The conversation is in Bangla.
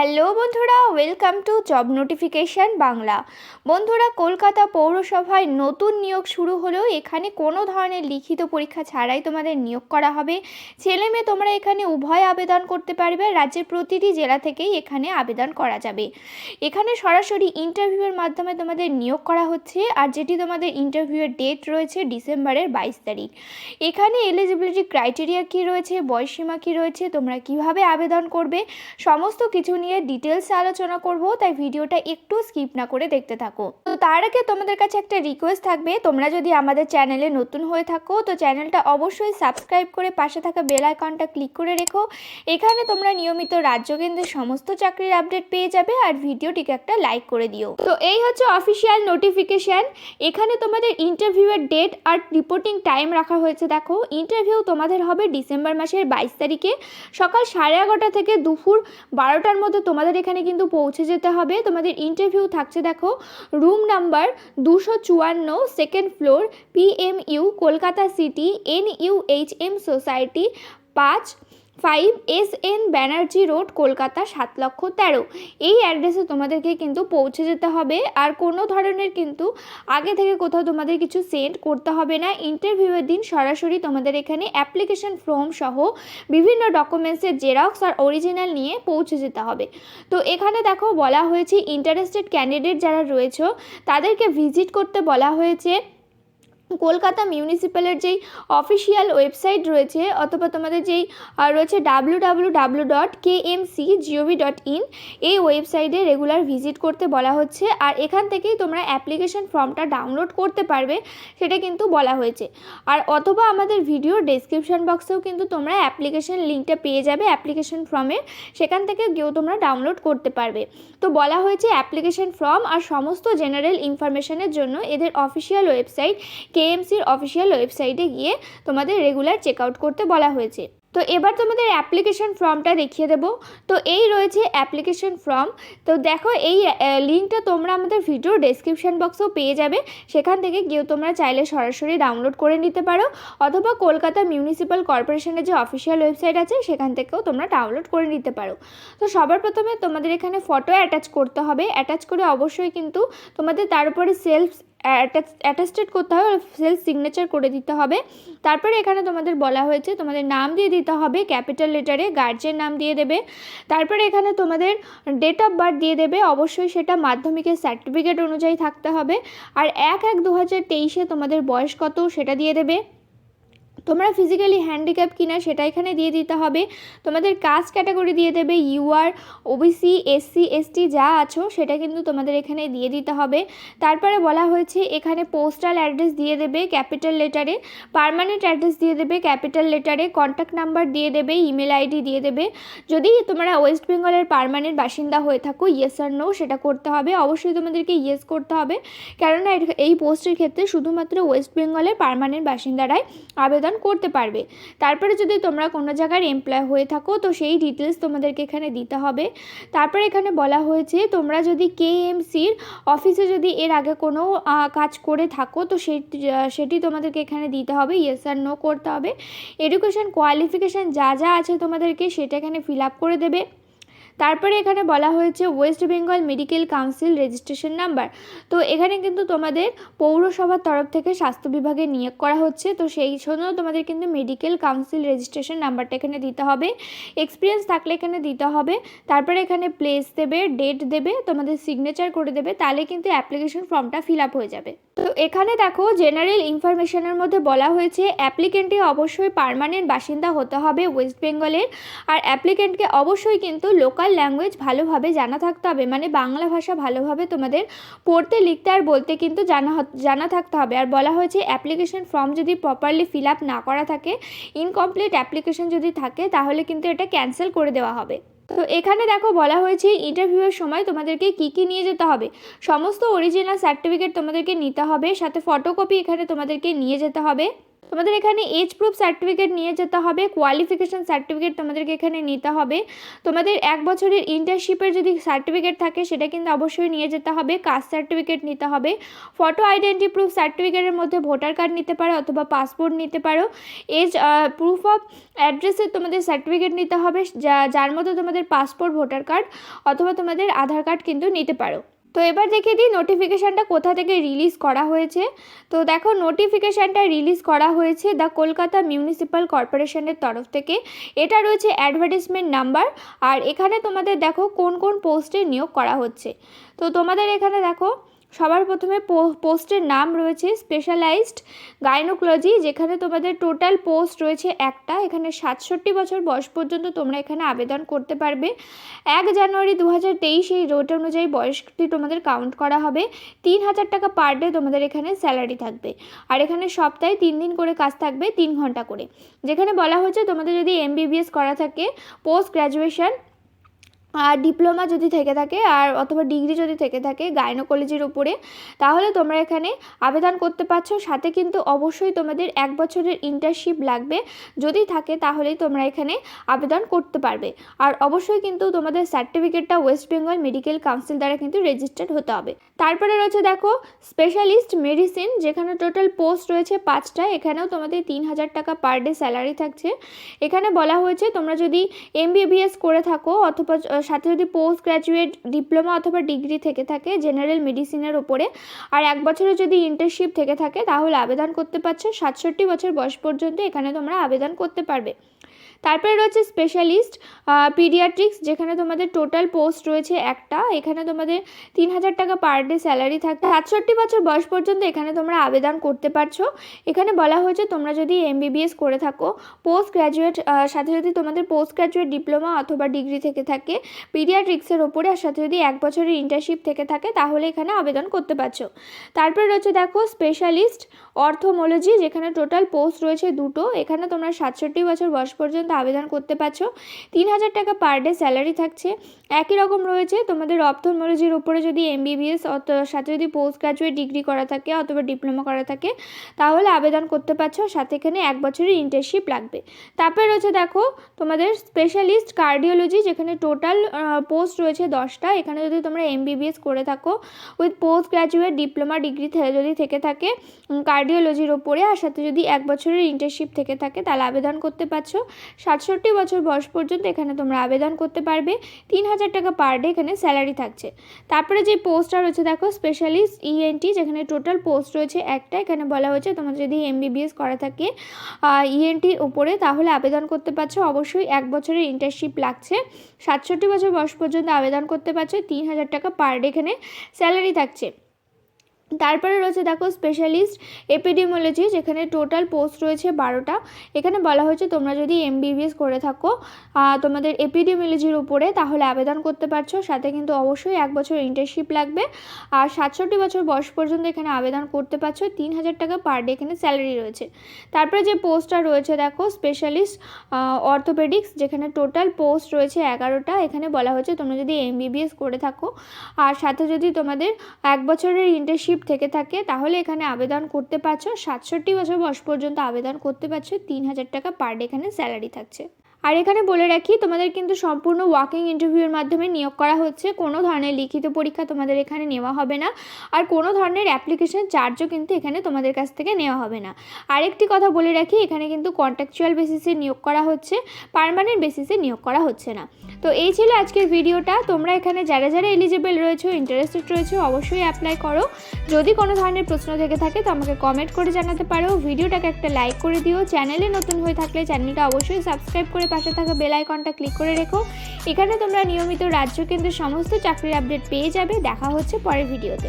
হ্যালো বন্ধুরা welcome to job notification Bangla বন্ধুরা, কলকাতা পৌরসভায় নতুন নিয়োগ শুরু হলেও এখানে কোনো ধরনের লিখিত পরীক্ষা ছাড়াই তোমাদের নিয়োগ করা হবে। ছেলে মেয়ে তোমরা এখানে উভয় আবেদন করতে পারবে, রাজ্যের প্রতিটি জেলা থেকেই এখানে আবেদন করা যাবে। এখানে সরাসরি ইন্টারভিউয়ের মাধ্যমে তোমাদের নিয়োগ করা হচ্ছে, আর যেটি তোমাদের ইন্টারভিউয়ের ডেট রয়েছে ডিসেম্বরের বাইশ তারিখ। এখানে এলিজিবিলিটি ক্রাইটেরিয়া কী রয়েছে বয়সীমা কী রয়েছে, তোমরা কীভাবে আবেদন করবে, সমস্ত কিছু নিয়ে ডিটেলসে আলোচনা করব, তাই ভিডিওটা একটু স্কিপ না করে দেখতে থাকো। তো তার আগে তোমাদের কাছে একটা রিকোয়েস্ট থাকবে, তোমরা যদি আমাদের চ্যানেলে নতুন হয়ে থাকো, তো চ্যানেলটা অবশ্যই সাবস্ক্রাইব করে পাশে থাকা বেল আইকনটা ক্লিক করে রেখো। এখানে তোমরা নিয়মিত রাজ্য কেন্দ্রের সমস্ত চাকরির আপডেট পেয়ে যাবে, আর ভিডিওটিকে একটা লাইক করে দিও। তো এই হচ্ছে অফিসিয়াল নোটিফিকেশান এখানে তোমাদের ইন্টারভিউয়ের ডেট আর রিপোর্টিং টাইম রাখা হয়েছে, দেখো। ইন্টারভিউ তোমাদের হবে ডিসেম্বর মাসের বাইশ তারিখে। সকাল সাড়ে এগারোটা থেকে দুপুর বারোটার মধ্যে তোমাদের এখানে কিন্তু পৌঁছে যেতে হবে। তোমাদের ইন্টারভিউ থাকছে দেখো রুম নাম্বার দুশো চুয়ান্ন second floor PMU Kolkata city N U H M society পাঁচ five S N Banerjee road, Kolkata, সাত লক্ষ তেরো। এই অ্যাড্রেসে তোমাদেরকে কিন্তু পৌঁছে যেতে হবে। আর কোনো ধরনের কিন্তু আগে থেকে কোথাও তোমাদের কিছু সেন্ড করতে হবে না। ইন্টারভিউয়ের দিন সরাসরি তোমাদের এখানে অ্যাপ্লিকেশন ফর্ম সহ বিভিন্ন ডকুমেন্টসের জেরক্স আর অরিজিনাল নিয়ে পৌঁছে যেতে হবে। তো এখানে দেখো বলা হয়েছে ইন্টারেস্টেড ক্যান্ডিডেট যারা রয়েছে, তাদেরকে ভিজিট করতে বলা হয়েছে। কলকাতা মিউনিসিপ্যালের যেই অফিসিয়াল ওয়েবসাইট রয়েছে অথবা তোমাদের যেই রয়েছে W W W dot K M C G O V dot in এই ওয়েবসাইটে রেগুলার ভিজিট করতে বলা হচ্ছে। আর এখান থেকেই তোমরা অ্যাপ্লিকেশন ফর্মটা ডাউনলোড করতে পারবে, সেটা কিন্তু বলা হয়েছে। আর অথবা আমাদের ভিডিওর ডেসক্রিপশন বক্সেও কিন্তু তোমরা অ্যাপ্লিকেশন লিঙ্কটা পেয়ে যাবে অ্যাপ্লিকেশন ফর্মের সেখান থেকে গিয়েও তোমরা ডাউনলোড করতে পারবে। তো বলা হয়েছে অ্যাপ্লিকেশন ফর্ম আর সমস্ত জেনারেল ইনফরমেশনের জন্য এদের অফিসিয়াল ওয়েবসাইট কেএমসির অফিসিয়াল ওয়েবসাইটে গিয়ে তোমাদের রেগুলার চেক আউট করতে বলা হয়েছে। তো এবার তোমাদের অ্যাপ্লিকেশন ফর্মটা দেখিয়ে দেবো। তো এই রয়েছে অ্যাপ্লিকেশন ফর্ম। তো দেখো এই লিঙ্কটা তোমরা আমাদের ভিডিও ডেসক্রিপশন বক্সেও পেয়ে যাবে। সেখান থেকে গিয়েও তোমরা চাইলে সরাসরি ডাউনলোড করে নিতে পারো। অথবা কলকাতা মিউনিসিপ্যাল কর্পোরেশনের যে অফিসিয়াল ওয়েবসাইট আছে, সেখান থেকেও তোমরা ডাউনলোড করে নিতে পারো। তো সবার প্রথমে তোমাদের এখানে ফটো অ্যাটাচ করতে হবে। অ্যাটাচ করে অবশ্যই কিন্তু তোমাদের তার উপরে সেলফ অ্যাটাস্টেড করতে হবে সেলফ সিগনেচার করে দিতে হবে। তারপরে এখানে তোমাদের বলা হয়েছে, তোমাদের নাম দিয়ে দিতে হবে, ক্যাপিটাল লেটারে গার্জেন নাম দিয়ে দেবে। তারপরে এখানে তোমাদের ডেট অফ বার্থ দিয়ে দেবে, অবশ্যই সেটা মাধ্যমিকের সার্টিফিকেট অনুযায়ী থাকতে হবে। আর এক এক দু হাজার তেইশে তোমাদের বয়স কত, সেটা দিয়ে দেবে। তোমরা ফিজিক্যালি হ্যান্ডিক্যাপ কিনা সেটা এখানে দিয়ে দিতে হবে। তোমাদের কাস্ট ক্যাটাগরি দিয়ে দেবে ইউআর ওবিসি এসসি এসটি যা আছো সেটা কিন্তু তোমাদের এখানে দিয়ে দিতে হবে। তারপরে বলা হয়েছে এখানে পোস্টাল অ্যাড্রেস দিয়ে দেবে ক্যাপিটাল লেটারে পার্মানেন্ট অ্যাড্রেস দিয়ে দেবে ক্যাপিটাল লেটারে কন্ট্যাক্ট নাম্বার দিয়ে দেবে ইমেল আইডি দিয়ে দেবে। যদি তোমরা ওয়েস্ট বেঙ্গলের পারমানেন্ট বাসিন্দা হয়ে থাকো ইয়েস আর নো সেটা করতে হবে। অবশ্যই তোমাদেরকে ইয়েস করতে হবে। কেননা এই পোস্টের ক্ষেত্রে শুধুমাত্র ওয়েস্ট বেঙ্গলের পারমানেন্ট বাসিন্দারাই আবেদন করতে পারবে। তারপরে যদি তোমরা কোনো জায়গার এমপ্লয় হয়ে থাকো, তো সেই ডিটেলস তোমাদেরকে এখানে দিতে হবে। তারপরে এখানে বলা হয়েছে, তোমরা যদি কেএমসির অফিসে যদি এর আগে কোনো কাজ করে থাকো, তো সেটি তোমাদেরকে এখানে দিতে হবে। ইয়েস আর নো করতে হবে। এডুকেশন কোয়ালিফিকেশান যা যা আছে তোমাদেরকে সেটা এখানে ফিল আপ করে দেবে। তারপরে এখানে বলা হয়েছে West Bengal medical council registration number তো এখানে কিন্তু তোমাদের পৌরসভার তরফ থেকে স্বাস্থ্য বিভাগে নিয়োগ করা হচ্ছে। তো সেই জন্য তোমাদের কিন্তু মেডিকেল কাউন্সিল রেজিস্ট্রেশন নাম্বারটা এখানে দিতে হবে। এক্সপিরিয়েন্স থাকলে এখানে দিতে হবে। তারপরে এখানে প্লেস দেবে ডেট দেবে, তোমাদের সিগনেচার করে দেবে। তাহলে কিন্তু অ্যাপ্লিকেশন ফর্মটা ফিল আপ হয়ে যাবে। তো এখানে দেখো জেনারেল ইনফরমেশনের মধ্যে বলা হয়েছে অ্যাপ্লিকেন্টে অবশ্যই পার্মানেন্ট বাসিন্দা হতে হবে ওয়েস্ট বেঙ্গলের আর অ্যাপ্লিকেন্টকে অবশ্যই কিন্তু লোকাল ল্যাঙ্গুয়েজ ভালোভাবে জানা থাকতে হবে মানে বাংলা ভাষা ভালোভাবে তোমাদের পড়তে, লিখতে আর বলতে কিন্তু জানা জানা থাকতে হবে। আর বলা হয়েছে অ্যাপ্লিকেশন ফর্ম যদি প্রপারলি ফিল আপ না করা থাকে ইনকমপ্লিট অ্যাপ্লিকেশন যদি থাকে, তাহলে কিন্তু এটা ক্যান্সেল করে দেওয়া হবে। তো এখানে দেখো বলা হয়েছে ইন্টারভিউয়ের সময় তোমাদেরকে কি কি নিয়ে যেতে হবে। সমস্ত অরিজিনাল সার্টিফিকেট তোমাদেরকে নিতে হবে, সাথে ফটোকপি এখানে তোমাদেরকে নিয়ে যেতে হবে। তোমাদের এখানে এজ প্রুফ সার্টিফিকেট নিয়ে যেতে হবে কোয়ালিফিকেশান সার্টিফিকেট তোমাদেরকে এখানে নিতে হবে। তোমাদের এক বছরের ইন্টার্নশিপের যদি সার্টিফিকেট থাকে, সেটা কিন্তু অবশ্যই নিয়ে যেতে হবে কাস্ট সার্টিফিকেট নিতে হবে। ফটো আইডেন্টি প্রুফ সার্টিফিকেটের মধ্যে ভোটার কার্ড নিতে পারো অথবা পাসপোর্ট নিতে পারো। এজ প্রুফ অফ অ্যাড্রেসের তোমাদের সার্টিফিকেট নিতে হবে, যা, যার মধ্যে তোমাদের পাসপোর্ট ভোটার কার্ড অথবা তোমাদের আধার কার্ড কিন্তু নিতে পারো। তো এবার দেখে দিই নোটিফিকেশানটা কোথা থেকে রিলিজ করা হয়েছে। তো দেখো নোটিফিকেশানটা রিলিজ করা হয়েছে দ্য কলকাতা মিউনিসিপ্যাল কর্পোরেশনের তরফ থেকে। এটা রয়েছে অ্যাডভার্টিসমেন্ট নাম্বার আর এখানে তোমাদের দেখো কোন কোন পোস্টে নিয়োগ করা হচ্ছে। তো তোমাদের এখানে দেখো সবার প্রথমে পোস্টের নাম রয়েছে স্পেশালাইজড গাইনোকোলজি, যেখানে তোমাদের টোটাল পোস্ট রয়েছে একটা। এখানে সাতষট্টি বছর বয়স পর্যন্ত তোমরা এখানে আবেদন করতে পারবে। এক জানুয়ারি দু হাজার তেইশ এই রোড অনুযায়ী বয়সটি তোমাদের কাউন্ট করা হবে। তিন হাজার টাকা পার ডে তোমাদের এখানে স্যালারি থাকবে। আর এখানে সপ্তাহে তিন দিন করে কাজ থাকবে, তিন ঘণ্টা করে। যেখানে বলা হয়েছে তোমাদের যদি এমবিবিএস করা থাকে পোস্ট গ্র্যাজুয়েশন আর ডিপ্লোমা যদি থেকে থাকে আর অথবা ডিগ্রি যদি থেকে থাকে গাইনোকোলজির উপরে, তাহলে তোমরা এখানে আবেদন করতে পারছ। সাথে কিন্তু অবশ্যই তোমাদের এক বছরের ইন্টার্নশিপ লাগবে। যদি থাকে তাহলেই তোমরা এখানে আবেদন করতে পারবে। আর অবশ্যই কিন্তু তোমাদের সার্টিফিকেটটা ওয়েস্ট বেঙ্গল মেডিকেল কাউন্সিল দ্বারা কিন্তু রেজিস্টার্ড হতে হবে। তারপরে রয়েছে দেখো স্পেশালিস্ট মেডিসিন যেখানে টোটাল পোস্ট রয়েছে পাঁচটা। এখানেও তোমাদের তিন হাজার টাকা পার ডে স্যালারি থাকছে। এখানে বলা হয়েছে তোমরা যদি এমবিবিএস করে থাকো অথবা সাথে যদি পোস্ট গ্র্যাজুয়েট ডিপ্লোমা অথবা ডিগ্রি থেকে থাকে জেনারেল মেডিসিনের ওপরে আর এক বছরের যদি ইন্টার্নশিপ থেকে থাকে, তাহলে আবেদন করতে পারছ, সাতষট্টি বছর বয়স পর্যন্ত এখানে তোমরা আবেদন করতে পারবে। তারপরে রয়েছে স্পেশালিস্ট পিডিয়াট্রিক্স যেখানে তোমাদের টোটাল পোস্ট রয়েছে একটা। এখানে তোমাদের তিন হাজার টাকা পার ডে স্যালারি থাকতে সাতষট্টি বছর বয়স পর্যন্ত এখানে তোমরা আবেদন করতে পারছ। এখানে বলা হয়েছে তোমরা যদি এমবিবিএস করে থাকো পোস্ট গ্র্যাজুয়েট সাথে যদি তোমাদের পোস্ট গ্র্যাজুয়েট ডিপ্লোমা অথবা ডিগ্রি থেকে থাকে পিডিয়াট্রিক্সের ওপরে আর সাথে যদি এক বছরের ইন্টার্নশিপ থেকে থাকে, তাহলে এখানে আবেদন করতে পারছ। তারপরে রয়েছে দেখো স্পেশালিস্ট অর্থোমোলজি, যেখানে টোটাল পোস্ট রয়েছে দুটো। এখানে তোমরা সাতষট্টি বছর বয়স পর্যন্ত আবেদন করতে পারছ। তিন হাজার টাকা পার ডে স্যালারি থাকছে। একই রকম রয়েছে, তোমাদের অপথলমোলজির উপরে যদি এমবিবিএস সাথে যদি পোস্ট গ্রাজুয়েট ডিগ্রি করা থাকে অথবা ডিপ্লোমা করা থাকে, তাহলে আবেদন করতে পারছ, সাথে এখানে এক বছরের ইন্টার্নশিপ লাগবে। তারপরে রয়েছে দেখো, তোমাদের স্পেশালিস্ট কার্ডিওলজি যেখানে টোটাল পোস্ট রয়েছে দশটা। এখানে যদি তোমরা এমবিবিএস করে থাকো with post graduate diploma degree যদি থেকে থাকে কার্ডিওলজির ওপরে আর সাথে যদি এক বছরের ইন্টার্নশিপ থেকে থাকে, তাহলে আবেদন করতে পারছ। সাতষট্টি বছর বয়স পর্যন্ত এখানে তোমরা আবেদন করতে পারবে। তিন হাজার টাকা পার ডে এখানে স্যালারি থাকছে। তারপরে যে পোস্টটা রয়েছে, দেখো স্পেশালিস্ট ইএনটি যেখানে টোটাল পোস্ট রয়েছে একটা। এখানে বলা হয়েছে তোমাদের যদি এমবিবিএস করা থাকে ইএনটির উপরে, তাহলে আবেদন করতে পারছ। অবশ্যই এক বছরের ইন্টার্নশিপ লাগছে। সাতষট্টি বছর বয়স পর্যন্ত আবেদন করতে পারছ। তিন হাজার টাকা পার ডে এখানে স্যালারি থাকছে। তারপরে রয়েছে দেখো স্পেশালিস্ট এপিডিমোলজি যেখানে টোটাল পোস্ট রয়েছে বারোটা। এখানে বলা হয়েছে তোমরা যদি এমবিবিএস করে থাকো তোমাদের এপিডিমোলজির উপরে তাহলে আবেদন করতে পারছ। সাথে কিন্তু অবশ্যই এক বছর ইন্টার্নশিপ লাগবে। আর সাতষট্টি বছর বয়স পর্যন্ত এখানে আবেদন করতে পারছ। তিন হাজার টাকা পার ডে এখানে স্যালারি রয়েছে। তারপরে যে পোস্টটা রয়েছে দেখো স্পেশালিস্ট অর্থোপেডিক্স যেখানে টোটাল পোস্ট রয়েছে এগারোটা। এখানে বলা হয়েছে তোমরা যদি এমবিবিএস করে থাকো। আর সাথে যদি তোমাদের এক বছরের ইন্টার্নশিপ থেকে থাকে, তাহলে এখানে আবেদন করতে পারছ। সাতষট্টি বছর বয়স পর্যন্ত আবেদন করতে পারছ, তিন হাজার টাকা পার ডে এখানে স্যালারি থাকছে। আর এখানে বলে রাখি, তোমাদের কিন্তু সম্পূর্ণ ওয়াকিং ইন্টারভিউর মাধ্যমে নিয়োগ করা হচ্ছে। কোনো ধরনের লিখিত পরীক্ষা তোমাদের এখানে নেওয়া হবে না। আর কোনো ধরনের অ্যাপ্লিকেশন চার্জও কিন্তু এখানে তোমাদের কাছ থেকে নেওয়া হবে না। আরেকটি কথা বলে রাখি, এখানে কিন্তু কন্ট্রাকচুয়াল বেসিসে নিয়োগ করা হচ্ছে পারমানেন্ট বেসিসে নিয়োগ করা হচ্ছে না। তো এই ছিল আজকের ভিডিওটা তোমরা এখানে যারা যারা এলিজিবল রয়েছে ইন্টারেস্টেড রয়েছে, অবশ্যই অ্যাপ্লাই করো। যদি কোনো ধরনের প্রশ্ন থেকে থাকে, তো আমাকে কমেন্ট করে জানাতে পারো। ভিডিওটাকে একটা লাইক করে দিও। চ্যানেলে নতুন হয়ে থাকলে চ্যানেলটা অবশ্যই সাবস্ক্রাইব করে পাশে থাকা বেল আইকনটা ক্লিক করে রেখো। এখানে তোমরা নিয়মিত রাজ্য কেন্দ্রের সমস্ত চাকরির আপডেট পেয়ে যাবে। দেখা হচ্ছে পরের ভিডিওতে